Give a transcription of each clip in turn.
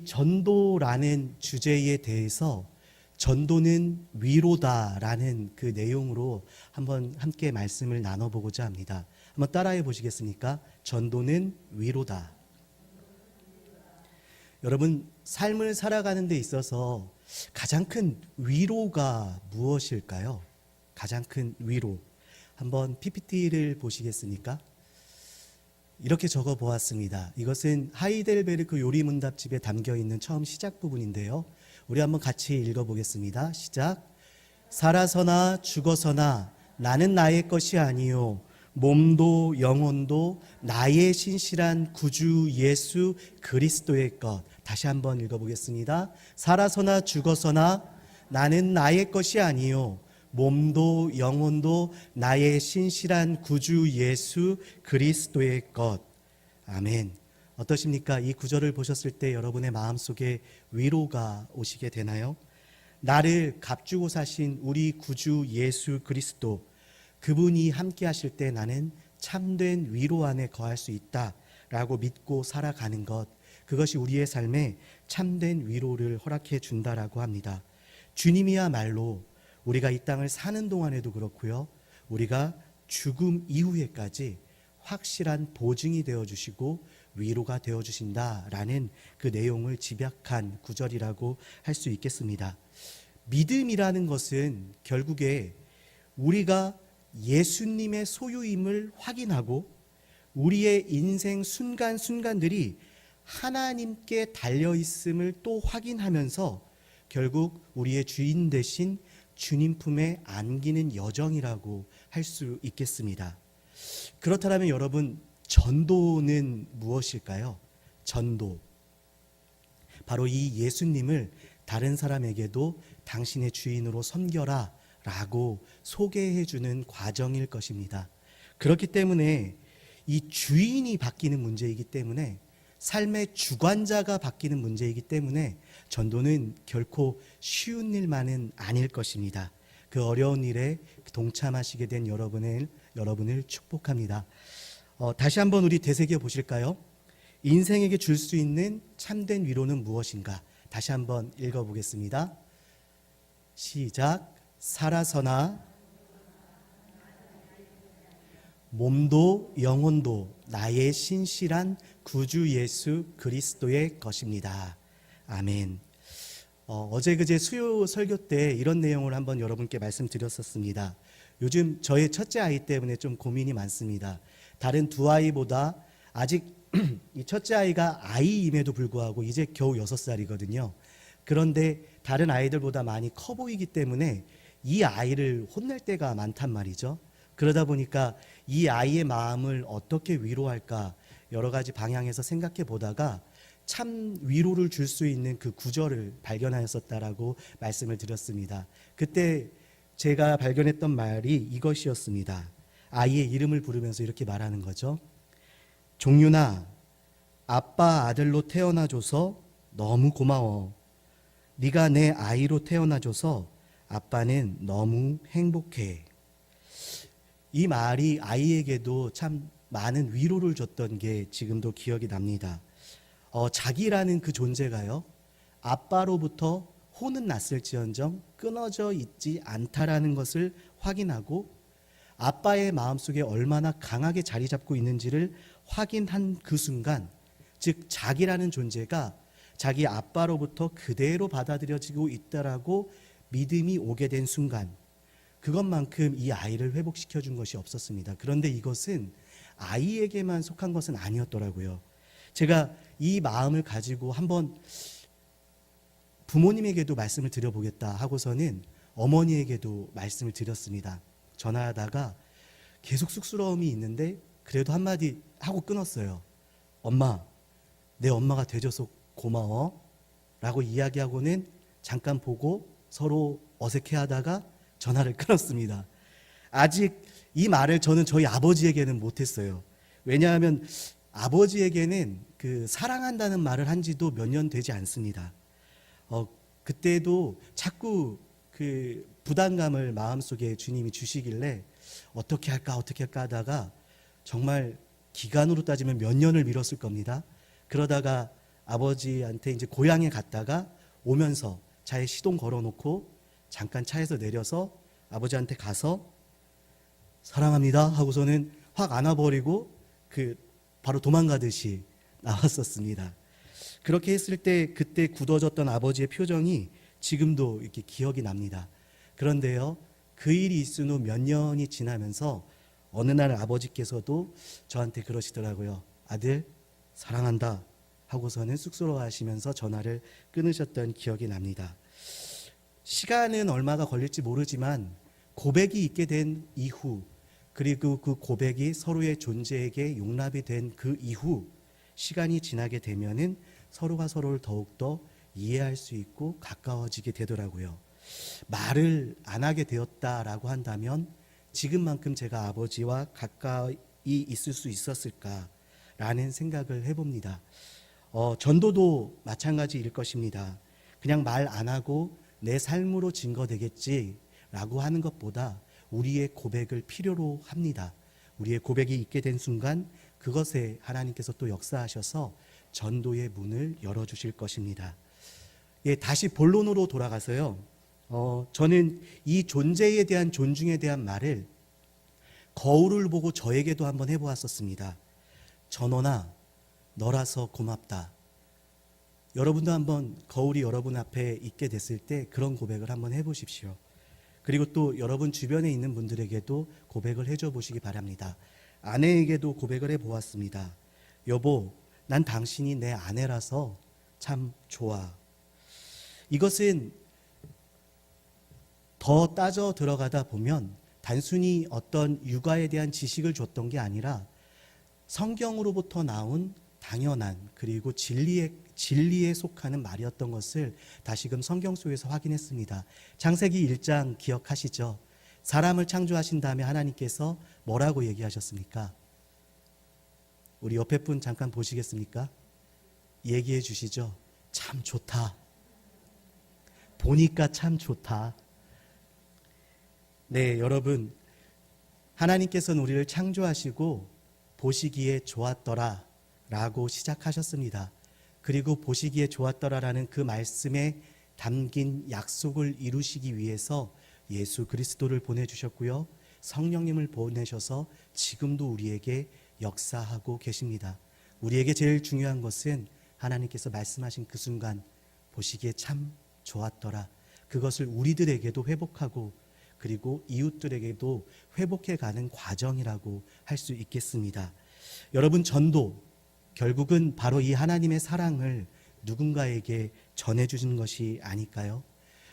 이 전도라는 주제에 대해서 전도는 위로다라는 그 내용으로 한번 함께 말씀을 나눠보고자 합니다. 한번 따라해 보시겠습니까? 전도는 위로다. 여러분, 삶을 살아가는 데 있어서 가장 큰 위로가 무엇일까요? 가장 큰 위로. 한번 PPT를 보시겠습니까? 이렇게 적어 보았습니다. 이것은 하이델베르크 요리 문답집에 담겨 있는 처음 시작 부분인데요. 우리 한번 같이 읽어 보겠습니다. 시작. 살아서나 죽어서나 나는 나의 것이 아니요 몸도 영혼도 나의 신실한 구주 예수 그리스도의 것. 다시 한번 읽어 보겠습니다. 살아서나 죽어서나 나는 나의 것이 아니요 몸도 영혼도 나의 신실한 구주 예수 그리스도의 것. 아멘. 어떠십니까? 이 구절을 보셨을 때 여러분의 마음속에 위로가 오시게 되나요? 나를 값주고 사신 우리 구주 예수 그리스도 그분이 함께 하실 때 나는 참된 위로 안에 거할 수 있다라고 믿고 살아가는 것 그것이 우리의 삶에 참된 위로를 허락해 준다라고 합니다. 주님이야말로 우리가 이 땅을 사는 동안에도 그렇고요. 우리가 죽음 이후에까지 확실한 보증이 되어 주시고 위로가 되어 주신다라는 그 내용을 집약한 구절이라고 할 수 있겠습니다. 믿음이라는 것은 결국에 우리가 예수님의 소유임을 확인하고 우리의 인생 순간순간들이 하나님께 달려 있음을 또 확인하면서 결국 우리의 주인 되신 주님 품에 안기는 여정이라고 할 수 있겠습니다. 그렇다면 여러분 전도는 무엇일까요? 전도. 바로 이 예수님을 다른 사람에게도 당신의 주인으로 섬겨라 라고 소개해 주는 과정일 것입니다. 그렇기 때문에 이 주인이 바뀌는 문제이기 때문에 삶의 주관자가 바뀌는 문제이기 때문에 전도는 결코 쉬운 일만은 아닐 것입니다. 그 어려운 일에 동참하시게 된 여러분을 여러분을 축복합니다. 어, 다시 한번 우리 되새겨 보실까요? 인생에게 줄 수 있는 참된 위로는 무엇인가? 다시 한번 읽어 보겠습니다. 시작. 살아서나 몸도 영혼도 나의 신실한 구주 예수 그리스도의 것입니다. 아멘. 어, 제 그제 수요 설교 때 이런 내용을 한번 여러분께 말씀드렸었습니다. 요즘 저의 첫째 아이 때문에 좀 고민이 많습니다. 다른 두 아이보다 아직 이 첫째 아이가 아이임에도 불구하고 이제 겨우 여섯 살이거든요. 그런데 다른 아이들보다 많이 커 보이기 때문에 이 아이를 혼낼 때가 많단 말이죠. 그러다 보니까 이 아이의 마음을 어떻게 위로할까 여러 가지 방향에서 생각해 보다가 참 위로를 줄 수 있는 그 구절을 발견하였었다라고 말씀을 드렸습니다. 그때 제가 발견했던 말이 이것이었습니다. 아이의 이름을 부르면서 이렇게 말하는 거죠. 종윤아, 아빠 아들로 태어나줘서 너무 고마워. 네가 내 아이로 태어나줘서 아빠는 너무 행복해. 이 말이 아이에게도 참 많은 위로를 줬던 게 지금도 기억이 납니다. 어, 자기라는 그 존재가요, 아빠로부터 혼은 났을지언정 끊어져 있지 않다라는 것을 확인하고 아빠의 마음속에 얼마나 강하게 자리 잡고 있는지를 확인한 그 순간, 즉 자기라는 존재가 자기 아빠로부터 그대로 받아들여지고 있다라고 믿음이 오게 된 순간, 그것만큼 이 아이를 회복시켜 준 것이 없었습니다. 그런데 이것은 아이에게만 속한 것은 아니었더라고요. 제가 이 마음을 가지고 한번 부모님에게도 말씀을 드려보겠다 하고서는 어머니에게도 말씀을 드렸습니다. 전화하다가 계속 쑥스러움이 있는데 그래도 한마디 하고 끊었어요. 엄마, 내 엄마가 돼줘서 고마워. 라고 이야기하고는 잠깐 보고 서로 어색해 하다가 전화를 끊었습니다. 아직 이 말을 저는 저희 아버지에게는 못했어요. 왜냐하면 아버지에게는 그 사랑한다는 말을 한 지도 몇 년 되지 않습니다. 어, 그때도 자꾸 그 부담감을 마음속에 주님이 주시길래 어떻게 할까 어떻게 할까 하다가 정말 기간으로 따지면 몇 년을 미뤘을 겁니다. 그러다가 아버지한테 이제 고향에 갔다가 오면서 차에 시동 걸어놓고 잠깐 차에서 내려서 아버지한테 가서 사랑합니다 하고서는 확 안아버리고 그 바로 도망가듯이 나왔었습니다. 그렇게 했을 때 그때 굳어졌던 아버지의 표정이 지금도 이렇게 기억이 납니다. 그런데요, 그 일이 있은 후 몇 년이 지나면서 어느 날 아버지께서도 저한테 그러시더라고요. 아들, 사랑한다. 하고서는 쑥스러워하시면서 전화를 끊으셨던 기억이 납니다. 시간은 얼마가 걸릴지 모르지만 고백이 있게 된 이후 그리고 그 고백이 서로의 존재에게 용납이 된 그 이후 시간이 지나게 되면은 서로가 서로를 더욱더 이해할 수 있고 가까워지게 되더라고요. 말을 안 하게 되었다라고 한다면 지금만큼 제가 아버지와 가까이 있을 수 있었을까라는 생각을 해봅니다. 어, 전도도 마찬가지일 것입니다. 그냥 말 안 하고 내 삶으로 증거되겠지라고 하는 것보다 우리의 고백을 필요로 합니다. 우리의 고백이 있게 된 순간 그것에 하나님께서 또 역사하셔서 전도의 문을 열어주실 것입니다. 예, 다시 본론으로 돌아가서요. 어, 저는 이 존재에 대한 존중에 대한 말을 거울을 보고 저에게도 한번 해보았었습니다. 전원아, 너라서 고맙다. 여러분도 한번 거울이 여러분 앞에 있게 됐을 때 그런 고백을 한번 해보십시오. 그리고 또 여러분 주변에 있는 분들에게도 고백을 해줘 보시기 바랍니다. 아내에게도 고백을 해 보았습니다. 여보, 난 당신이 내 아내라서 참 좋아. 이것은 더 따져 들어가다 보면 단순히 어떤 육아에 대한 지식을 줬던 게 아니라 성경으로부터 나온 당연한 그리고 진리에 진리에 속하는 말이었던 것을 다시금 성경 속에서 확인했습니다. 창세기 1장 기억하시죠? 사람을 창조하신 다음에 하나님께서 뭐라고 얘기하셨습니까? 우리 옆에 분 잠깐 보시겠습니까? 얘기해 주시죠. 참 좋다. 보니까 참 좋다. 네, 여러분. 하나님께서는 우리를 창조하시고 보시기에 좋았더라 라고 시작하셨습니다. 그리고 보시기에 좋았더라라는 그 말씀에 담긴 약속을 이루시기 위해서 예수 그리스도를 보내주셨고요. 성령님을 보내셔서 지금도 우리에게 역사하고 계십니다. 우리에게 제일 중요한 것은 하나님께서 말씀하신 그 순간 보시기에 참 좋았더라. 그것을 우리들에게도 회복하고 그리고 이웃들에게도 회복해 가는 과정이라고 할 수 있겠습니다. 여러분 전도 결국은 바로 이 하나님의 사랑을 누군가에게 전해주신 것이 아닐까요?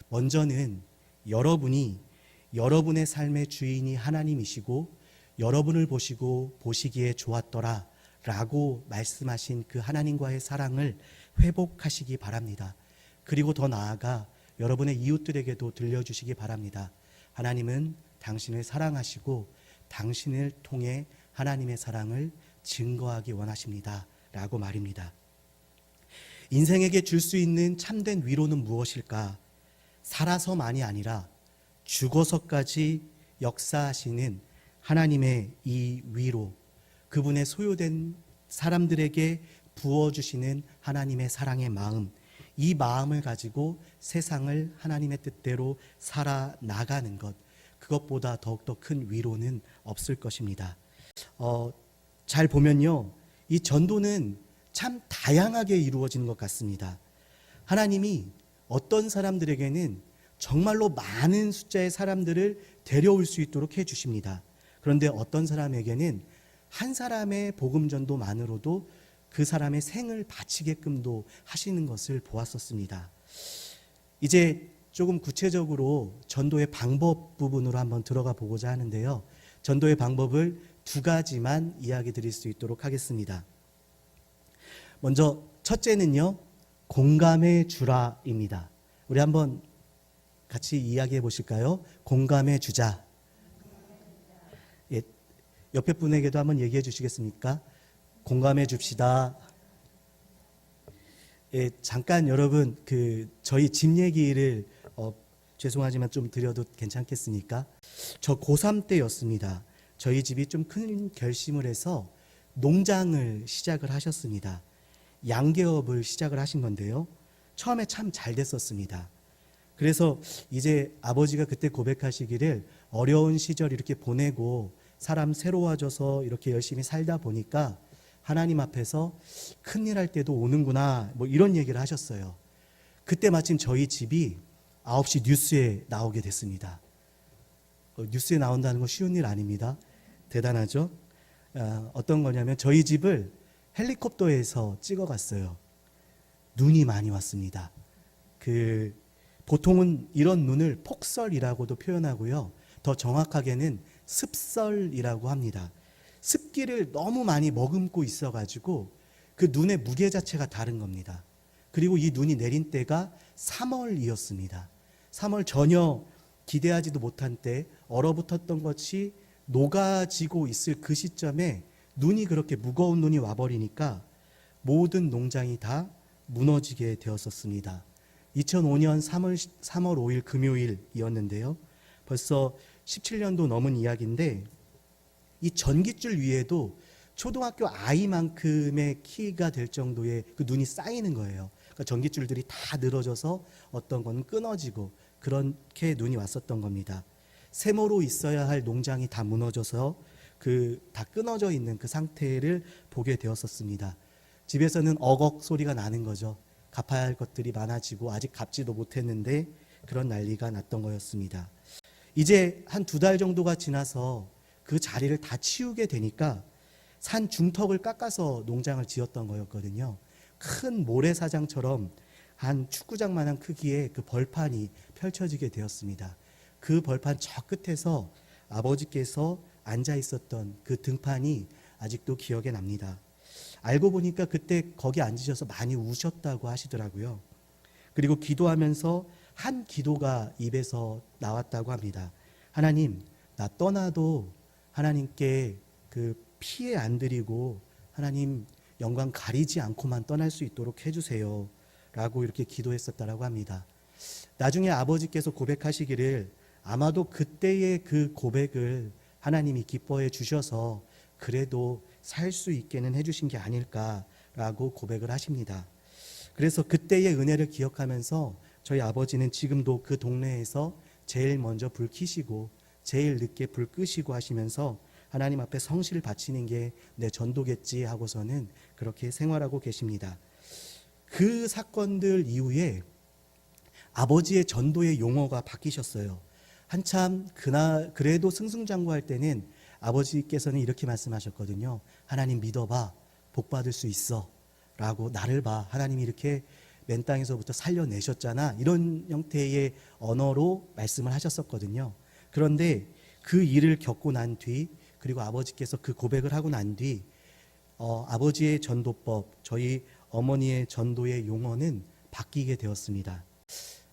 먼저는 여러분이 여러분의 삶의 주인이 하나님이시고 여러분을 보시고 보시기에 좋았더라 라고 말씀하신 그 하나님과의 사랑을 회복하시기 바랍니다. 그리고 더 나아가 여러분의 이웃들에게도 들려주시기 바랍니다. 하나님은 당신을 사랑하시고 당신을 통해 하나님의 사랑을 증거하기 원하십니다. 라고 말입니다. 인생에게 줄 수 있는 참된 위로는 무엇일까? 살아서만이 아니라 죽어서까지 역사하시는 하나님의 이 위로, 그분의 소요된 사람들에게 부어주시는 하나님의 사랑의 마음, 이 마음을 가지고 세상을 하나님의 뜻대로 살아나가는 것, 그것보다 더욱더 큰 위로는 없을 것입니다. 어, 잘 보면요. 이 전도는 참 다양하게 이루어지는 것 같습니다. 하나님이 어떤 사람들에게는 정말로 많은 숫자의 사람들을 데려올 수 있도록 해 주십니다. 그런데 어떤 사람에게는 한 사람의 복음 전도만으로도 그 사람의 생을 바치게끔도 하시는 것을 보았었습니다. 이제 조금 구체적으로 전도의 방법 부분으로 한번 들어가 보고자 하는데요. 전도의 방법을 두 가지만 이야기 드릴 수 있도록 하겠습니다. 먼저 첫째는요. 공감해 주라입니다. 우리 한번 같이 이야기해 보실까요? 공감해 주자. 예, 옆에 분에게도 한번 얘기해 주시겠습니까? 공감해 줍시다. 예, 잠깐 여러분 그 저희 집 얘기를 어, 죄송하지만 좀 드려도 괜찮겠습니까? 저 고3 때였습니다. 저희 집이 좀 큰 결심을 해서 농장을 시작을 하셨습니다. 양계업을 시작을 하신 건데요. 처음에 참 잘 됐었습니다. 그래서 이제 아버지가 그때 고백하시기를 어려운 시절 이렇게 보내고 사람 새로워져서 이렇게 열심히 살다 보니까 하나님 앞에서 큰일 할 때도 오는구나 뭐 이런 얘기를 하셨어요. 그때 마침 저희 집이 9시 뉴스에 나오게 됐습니다. 어, 뉴스에 나온다는 건 쉬운 일 아닙니다. 대단하죠? 아, 어떤 거냐면 저희 집을 헬리콥터에서 찍어갔어요. 눈이 많이 왔습니다. 그 보통은 이런 눈을 폭설이라고도 표현하고요. 더 정확하게는 습설이라고 합니다. 습기를 너무 많이 머금고 있어가지고 그 눈의 무게 자체가 다른 겁니다. 그리고 이 눈이 내린 때가 3월이었습니다. 3월 전혀 기대하지도 못한 때 얼어붙었던 것이 녹아지고 있을 그 시점에 눈이 그렇게 무거운 눈이 와버리니까 모든 농장이 다 무너지게 되었었습니다. 2005년 3월, 3월 5일 금요일이었는데요. 벌써 17년도 넘은 이야기인데 이 전깃줄 위에도 초등학교 아이만큼의 키가 될 정도의 그 눈이 쌓이는 거예요. 그러니까 전깃줄들이 다 늘어져서 어떤 건 끊어지고 그렇게 눈이 왔었던 겁니다. 세모로 있어야 할 농장이 다 무너져서 그 다 끊어져 있는 그 상태를 보게 되었었습니다. 집에서는 어걱 소리가 나는 거죠. 갚아야 할 것들이 많아지고 아직 갚지도 못했는데 그런 난리가 났던 거였습니다. 이제 한 두 달 정도가 지나서 그 자리를 다 치우게 되니까 산 중턱을 깎아서 농장을 지었던 거였거든요. 큰 모래사장처럼 한 축구장만한 크기의 그 벌판이 펼쳐지게 되었습니다. 그 벌판 저 끝에서 아버지께서 앉아 있었던 그 등판이 아직도 기억에 납니다. 알고 보니까 그때 거기 앉으셔서 많이 우셨다고 하시더라고요. 그리고 기도하면서 한 기도가 입에서 나왔다고 합니다. 하나님, 나 떠나도 하나님께 그 피해 안 드리고 하나님 영광 가리지 않고만 떠날 수 있도록 해주세요. 라고 이렇게 기도했었다라고 합니다. 나중에 아버지께서 고백하시기를 아마도 그때의 그 고백을 하나님이 기뻐해 주셔서 그래도 살 수 있게는 해주신 게 아닐까라고 고백을 하십니다. 그래서 그때의 은혜를 기억하면서 저희 아버지는 지금도 그 동네에서 제일 먼저 불 켜시고 제일 늦게 불 끄시고 하시면서 하나님 앞에 성실을 바치는 게 내 전도겠지 하고서는 그렇게 생활하고 계십니다. 그 사건들 이후에 아버지의 전도의 용어가 바뀌셨어요. 한참 그나 그래도 승승장구할 때는 아버지께서는 이렇게 말씀하셨거든요. 하나님 믿어봐, 복 받을 수 있어.라고 나를 봐. 하나님이 이렇게 맨 땅에서부터 살려내셨잖아. 이런 형태의 언어로 말씀을 하셨었거든요. 그런데 그 일을 겪고 난 뒤, 그리고 아버지께서 그 고백을 하고 난 뒤, 어, 아버지의 전도법, 저희 어머니의 전도의 용어는 바뀌게 되었습니다.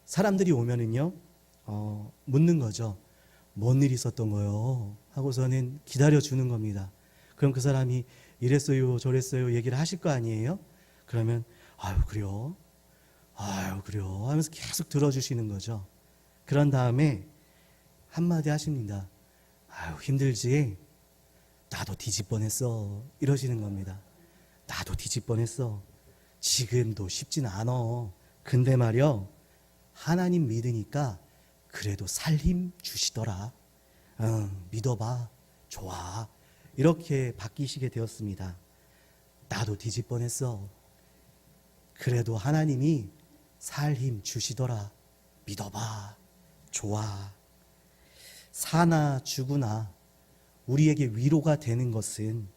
사람들이 오면은요, 어, 묻는 거죠. 뭔일 있었던 거요? 하고서는 기다려 주는 겁니다. 그럼 그 사람이 이랬어요, 저랬어요, 얘기를 하실 거 아니에요? 그러면, 아유, 그래요? 아유, 그래요? 하면서 계속 들어주시는 거죠. 그런 다음에 한마디 하십니다. 아유, 힘들지? 나도 뒤집 뻔했어. 이러시는 겁니다. 나도 뒤집 뻔했어. 지금도 쉽진 않어. 근데 말이요. 하나님 믿으니까 그래도 살힘 주시더라. 응, 믿어봐. 좋아. 이렇게 바뀌시게 되었습니다. 나도 뒤집 뻔했어. 그래도 하나님이 살힘 주시더라. 믿어봐. 좋아. 사나 죽으나 우리에게 위로가 되는 것은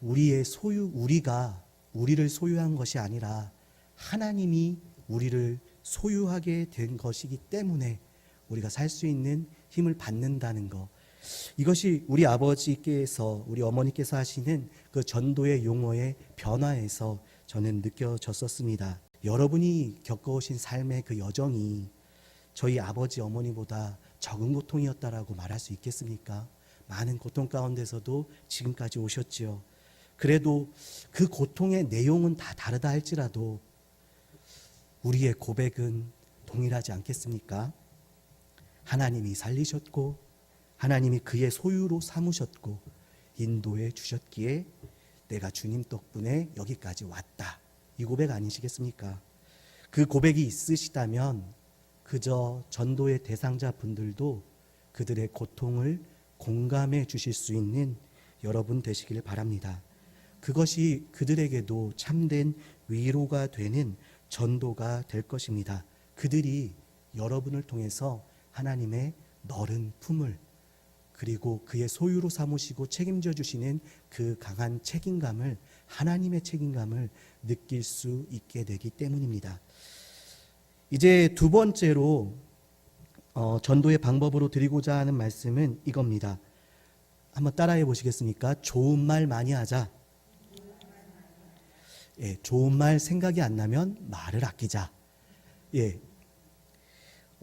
우리의 소유, 우리가 우리를 소유한 것이 아니라 하나님이 우리를 소유하게 된 것이기 때문에 우리가 살 수 있는 힘을 받는다는 것. 이것이 우리 아버지께서, 우리 어머니께서 하시는 그 전도의 용어의 변화에서 저는 느껴졌었습니다. 여러분이 겪어오신 삶의 그 여정이 저희 아버지, 어머니보다 적은 고통이었다라고 말할 수 있겠습니까? 많은 고통 가운데서도 지금까지 오셨지요. 그래도 그 고통의 내용은 다 다르다 할지라도 우리의 고백은 동일하지 않겠습니까? 하나님이 살리셨고 하나님이 그의 소유로 삼으셨고 인도해 주셨기에 내가 주님 덕분에 여기까지 왔다. 이 고백 아니시겠습니까? 그 고백이 있으시다면 그저 전도의 대상자 분들도 그들의 고통을 공감해 주실 수 있는 여러분 되시길 바랍니다. 그것이 그들에게도 참된 위로가 되는 전도가 될 것입니다. 그들이 여러분을 통해서 하나님의 너른 품을 그리고 그의 소유로 삼으시고 책임져 주시는 그 강한 책임감을 하나님의 책임감을 느낄 수 있게 되기 때문입니다. 이제 두 번째로 어, 전도의 방법으로 드리고자 하는 말씀은 이겁니다. 한번 따라해 보시겠습니까? 좋은 말 많이 하자. 예, 좋은 말 생각이 안 나면 말을 아끼자. 예.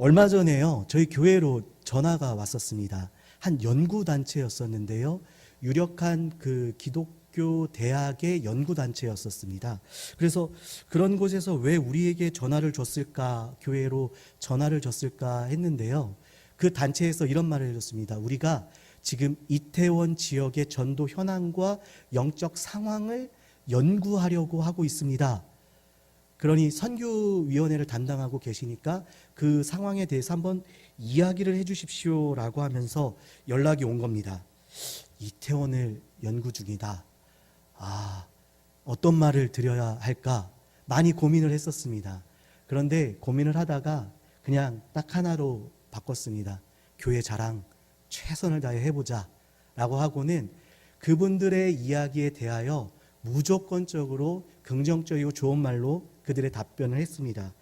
얼마 전에요. 저희 교회로 전화가 왔었습니다. 한 연구 단체였었는데요. 유력한 그 기독교 대학의 연구 단체였었습니다. 그래서 그런 곳에서 왜 우리에게 전화를 줬을까? 교회로 전화를 줬을까 했는데요. 그 단체에서 이런 말을 해줬습니다. 우리가 지금 이태원 지역의 전도 현황과 영적 상황을 연구하려고 하고 있습니다. 그러니 선교위원회를 담당하고 계시니까 그 상황에 대해서 한번 이야기를 해 주십시오라고 하면서 연락이 온 겁니다. 이태원을 연구 중이다. 아, 어떤 말을 드려야 할까? 많이 고민을 했었습니다. 그런데 고민을 하다가 그냥 딱 하나로 바꿨습니다. 교회 자랑 최선을 다해 해보자. 라고 하고는 그분들의 이야기에 대하여 무조건적으로 긍정적이고 좋은 말로 그들의 답변을 했습니다.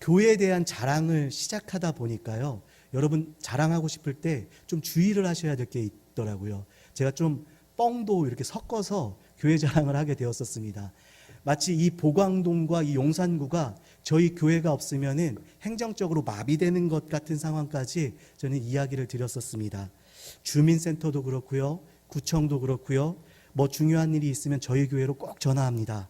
교회에 대한 자랑을 시작하다 보니까요. 여러분 자랑하고 싶을 때 좀 주의를 하셔야 될 게 있더라고요. 제가 좀 뻥도 이렇게 섞어서 교회 자랑을 하게 되었었습니다. 마치 이 보광동과 이 용산구가 저희 교회가 없으면은 행정적으로 마비되는 것 같은 상황까지 저는 이야기를 드렸었습니다. 주민센터도 그렇고요. 구청도 그렇고요. 뭐 중요한 일이 있으면 저희 교회로 꼭 전화합니다.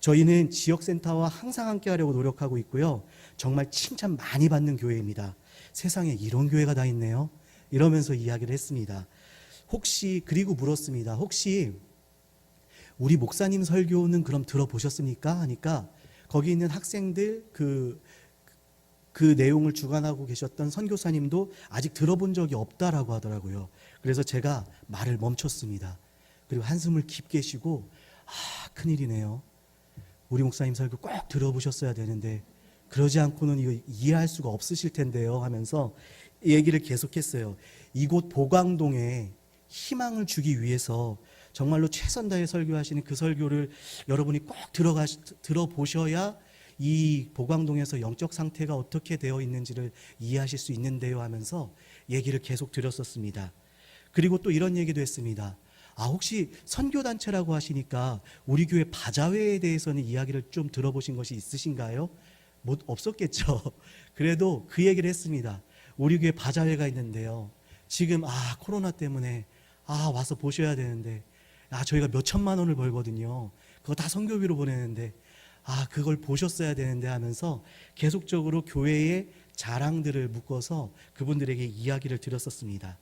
저희는 지역센터와 항상 함께 하려고 노력하고 있고요. 정말 칭찬 많이 받는 교회입니다. 세상에 이런 교회가 다 있네요. 이러면서 이야기를 했습니다. 혹시 그리고 물었습니다. 혹시 우리 목사님 설교는 그럼 들어보셨습니까? 하니까 거기 있는 학생들 그, 그 내용을 주관하고 계셨던 선교사님도 아직 들어본 적이 없다라고 하더라고요. 그래서 제가 말을 멈췄습니다. 그리고 한숨을 깊게 쉬고 아, 큰일이네요. 우리 목사님 설교 꼭 들어보셨어야 되는데 그러지 않고는 이거 이해할 수가 없으실 텐데요 하면서 얘기를 계속했어요. 이곳 보광동에 희망을 주기 위해서 정말로 최선 다해 설교하시는 그 설교를 여러분이 꼭 들어가 들어보셔야 이 보광동에서 영적 상태가 어떻게 되어 있는지를 이해하실 수 있는데요 하면서 얘기를 계속 드렸었습니다. 그리고 또 이런 얘기도 했습니다. 아, 혹시 선교단체라고 하시니까 우리 교회 바자회에 대해서는 이야기를 좀 들어보신 것이 있으신가요? 못, 없었겠죠. 그래도 그 얘기를 했습니다. 우리 교회 바자회가 있는데요. 지금, 아, 코로나 때문에, 아, 와서 보셔야 되는데, 아, 저희가 몇 천만 원을 벌거든요. 그거 다 선교비로 보내는데, 아, 그걸 보셨어야 되는데 하면서 계속적으로 교회의 자랑들을 묶어서 그분들에게 이야기를 드렸었습니다.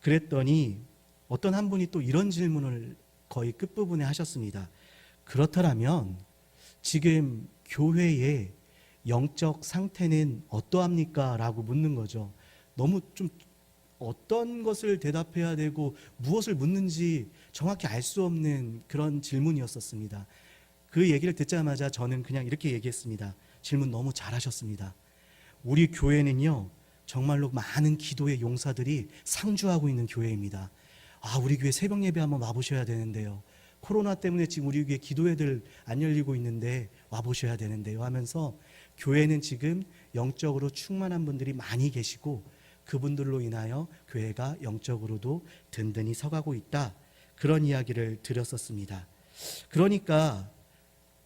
그랬더니 어떤 한 분이 또 이런 질문을 거의 끝부분에 하셨습니다. 그렇다면 지금 교회의 영적 상태는 어떠합니까? 라고 묻는 거죠. 너무 좀 어떤 것을 대답해야 되고 무엇을 묻는지 정확히 알 수 없는 그런 질문이었었습니다. 그 얘기를 듣자마자 저는 그냥 이렇게 얘기했습니다. 질문 너무 잘하셨습니다. 우리 교회는요, 정말로 많은 기도의 용사들이 상주하고 있는 교회입니다. 아, 우리 교회 새벽 예배 한번 와보셔야 되는데요. 코로나 때문에 지금 우리 교회 기도회들 안 열리고 있는데 와보셔야 되는데요. 하면서 교회는 지금 영적으로 충만한 분들이 많이 계시고 그분들로 인하여 교회가 영적으로도 든든히 서가고 있다. 그런 이야기를 드렸었습니다. 그러니까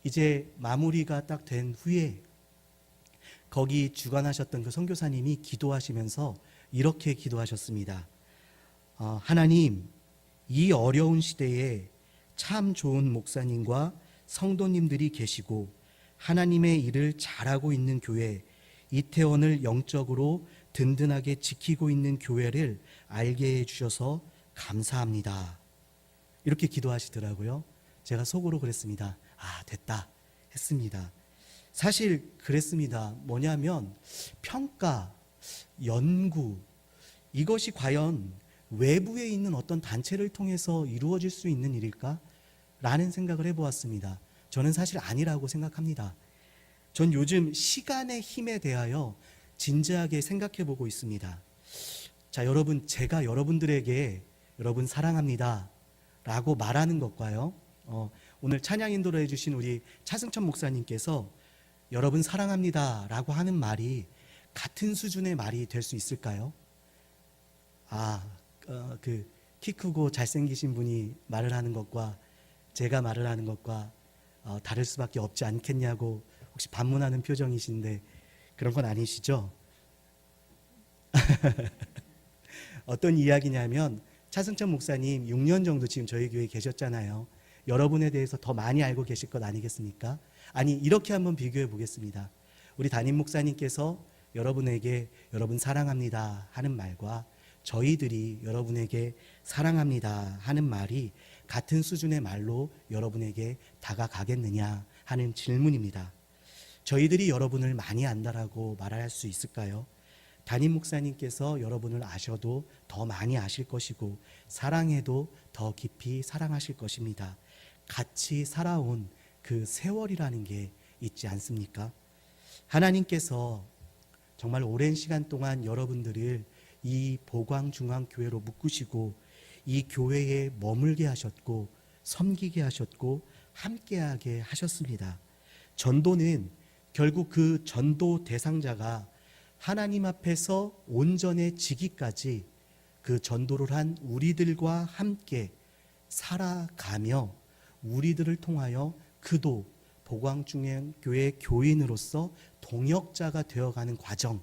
이제 마무리가 딱 된 후에 거기 주관하셨던 그 선교사님이 기도하시면서 이렇게 기도하셨습니다. 어, 하나님, 이 어려운 시대에 참 좋은 목사님과 성도님들이 계시고 하나님의 일을 잘하고 있는 교회, 이태원을 영적으로 든든하게 지키고 있는 교회를 알게 해주셔서 감사합니다. 이렇게 기도하시더라고요. 제가 속으로 그랬습니다. 아, 됐다. 했습니다. 사실 그랬습니다. 뭐냐면 평가, 연구 이것이 과연 외부에 있는 어떤 단체를 통해서 이루어질 수 있는 일일까? 라는 생각을 해보았습니다. 저는 사실 아니라고 생각합니다. 전 요즘 시간의 힘에 대하여 진지하게 생각해 보고 있습니다. 자, 여러분, 제가 여러분들에게 여러분 사랑합니다. 라고 말하는 것과요. 어, 오늘 찬양 인도를 해주신 우리 차승천 목사님께서 여러분 사랑합니다. 라고 하는 말이 같은 수준의 말이 될 수 있을까요? 아, 어, 그키 크고 잘생기신 분이 말을 하는 것과 제가 말을 하는 것과 어, 다를 수밖에 없지 않겠냐고 혹시 반문하는 표정이신데 그런 건 아니시죠? 어떤 이야기냐면 차승천 목사님 6년 정도 지금 저희 교회에 계셨잖아요. 여러분에 대해서 더 많이 알고 계실 것 아니겠습니까? 아니 이렇게 한번 비교해 보겠습니다. 우리 담임 목사님께서 여러분에게 여러분 사랑합니다 하는 말과 저희들이 여러분에게 사랑합니다 하는 말이 같은 수준의 말로 여러분에게 다가가겠느냐 하는 질문입니다. 저희들이 여러분을 많이 안다라고 말할 수 있을까요? 담임 목사님께서 여러분을 아셔도 더 많이 아실 것이고 사랑해도 더 깊이 사랑하실 것입니다. 같이 살아온 그 세월이라는 게 있지 않습니까? 하나님께서 정말 오랜 시간 동안 여러분들을 이 보광중앙교회로 묶으시고 이 교회에 머물게 하셨고 섬기게 하셨고 함께하게 하셨습니다. 전도는 결국 그 전도 대상자가 하나님 앞에서 온전해지기까지 그 전도를 한 우리들과 함께 살아가며 우리들을 통하여 그도 보광중앙교회 교인으로서 동역자가 되어가는 과정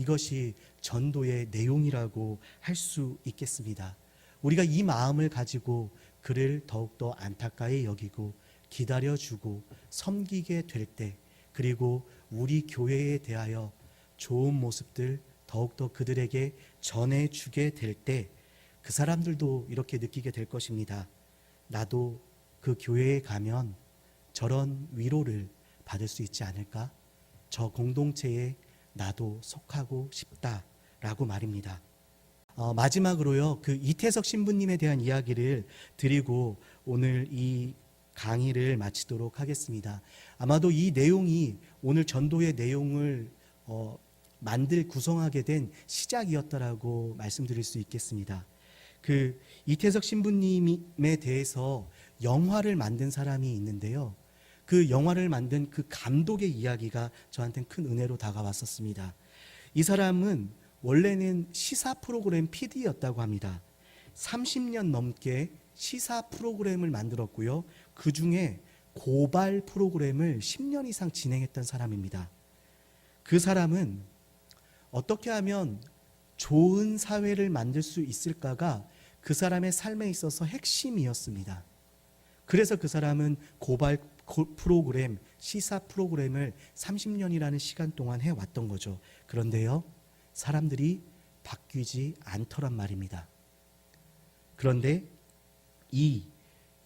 이것이 전도의 내용이라고 할 수 있겠습니다. 우리가 이 마음을 가지고 그를 더욱더 안타까이 여기고 기다려주고 섬기게 될 때, 그리고 우리 교회에 대하여 좋은 모습들 더욱더 그들에게 전해주게 될 때, 그 사람들도 이렇게 느끼게 될 것입니다. 나도 그 교회에 가면 저런 위로를 받을 수 있지 않을까? 저 공동체에 나도 속하고 싶다라고 말입니다. 어, 마지막으로요, 그 이태석 신부님에 대한 이야기를 드리고 오늘 이 강의를 마치도록 하겠습니다. 아마도 이 내용이 오늘 전도의 내용을 어, 만들 구성하게 된 시작이었다라고 말씀드릴 수 있겠습니다. 그 이태석 신부님에 대해서 영화를 만든 사람이 있는데요. 그 영화를 만든 그 감독의 이야기가 저한테는 큰 은혜로 다가왔었습니다. 이 사람은 원래는 시사 프로그램 PD였다고 합니다. 30년 넘게 시사 프로그램을 만들었고요. 그 중에 고발 프로그램을 10년 이상 진행했던 사람입니다. 그 사람은 어떻게 하면 좋은 사회를 만들 수 있을까가 그 사람의 삶에 있어서 핵심이었습니다. 그래서 그 사람은 고발 프로그램, 시사 프로그램을 30년이라는 시간 동안 해왔던 거죠. 그런데요, 사람들이 바뀌지 않더란 말입니다. 그런데 이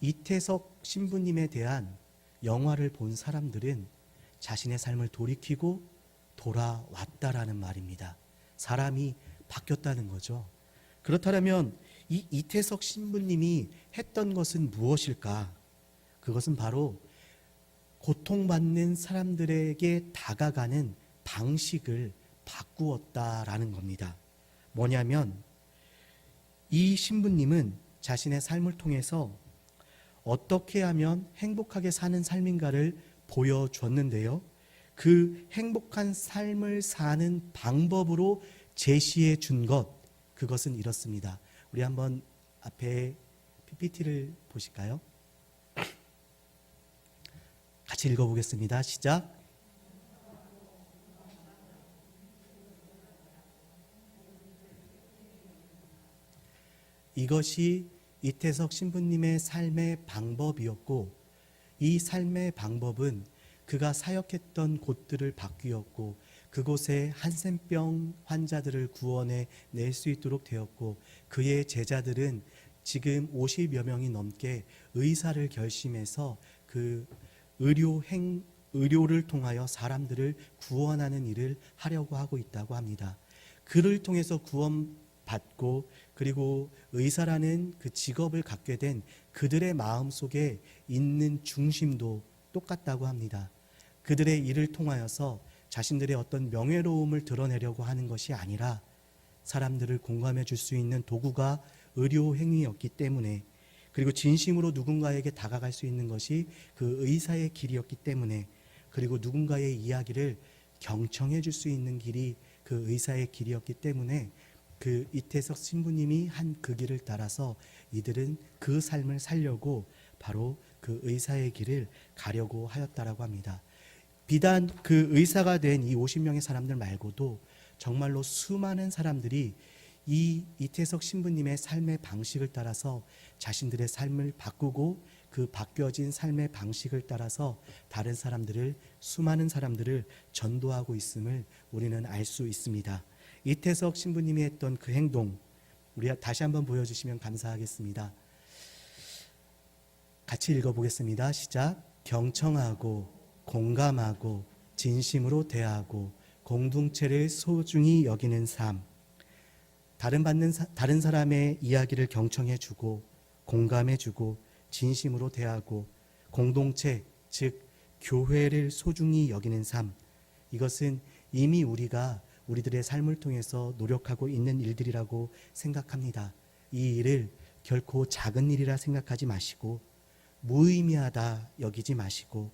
이태석 신부님에 대한 영화를 본 사람들은 자신의 삶을 돌이키고 돌아왔다라는 말입니다. 사람이 바뀌었다는 거죠. 그렇다면 이 이태석 신부님이 했던 것은 무엇일까? 그것은 바로 고통받는 사람들에게 다가가는 방식을 바꾸었다라는 겁니다. 뭐냐면 이 신부님은 자신의 삶을 통해서 어떻게 하면 행복하게 사는 삶인가를 보여줬는데요. 그 행복한 삶을 사는 방법으로 제시해 준 것, 그것은 이렇습니다. 우리 한번 앞에 PPT를 보실까요? 같이 읽어보겠습니다. 시작. 이것이 이태석 신부님의 삶의 방법이었고, 이 삶의 방법은 그가 사역했던 곳들을 바뀌었고, 그곳에 한센병 환자들을 구원해 낼 수 있도록 되었고, 그의 제자들은 지금 50여 명이 넘게 의사를 결심해서 그 의료 행 의료를 통하여 사람들을 구원하는 일을 하려고 하고 있다고 합니다. 그를 통해서 구원받고 그리고 의사라는 그 직업을 갖게 된 그들의 마음 속에 있는 중심도 똑같다고 합니다. 그들의 일을 통하여서 자신들의 어떤 명예로움을 드러내려고 하는 것이 아니라 사람들을 공감해 줄 수 있는 도구가 의료 행위였기 때문에 그리고 진심으로 누군가에게 다가갈 수 있는 것이 그 의사의 길이었기 때문에 그리고 누군가의 이야기를 경청해 줄 수 있는 길이 그 의사의 길이었기 때문에 그 이태석 신부님이 한 그 길을 따라서 이들은 그 삶을 살려고 바로 그 의사의 길을 가려고 하였다라고 합니다. 비단 그 의사가 된 이 50명의 사람들 말고도 정말로 수많은 사람들이 이 이태석 신부님의 삶의 방식을 따라서 자신들의 삶을 바꾸고 그 바뀌어진 삶의 방식을 따라서 다른 사람들을 수많은 사람들을 전도하고 있음을 우리는 알 수 있습니다. 이태석 신부님이 했던 그 행동 우리 다시 한번 보여주시면 감사하겠습니다. 같이 읽어보겠습니다. 시작. 경청하고 공감하고 진심으로 대하고 공동체를 소중히 여기는 삶. 다른 받는 사, 다른 사람의 이야기를 경청해주고 공감해주고 진심으로 대하고 공동체 즉 교회를 소중히 여기는 삶. 이것은 이미 우리가 우리들의 삶을 통해서 노력하고 있는 일들이라고 생각합니다. 이 일을 결코 작은 일이라 생각하지 마시고 무의미하다 여기지 마시고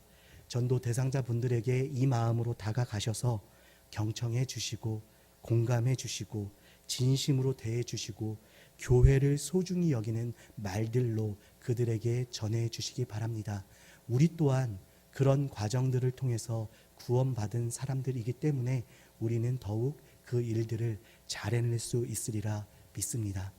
전도 대상자 분들에게 이 마음으로 다가가셔서 경청해 주시고 공감해 주시고 진심으로 대해 주시고 교회를 소중히 여기는 말들로 그들에게 전해 주시기 바랍니다. 우리 또한 그런 과정들을 통해서 구원받은 사람들이기 때문에 우리는 더욱 그 일들을 잘 해낼 수 있으리라 믿습니다.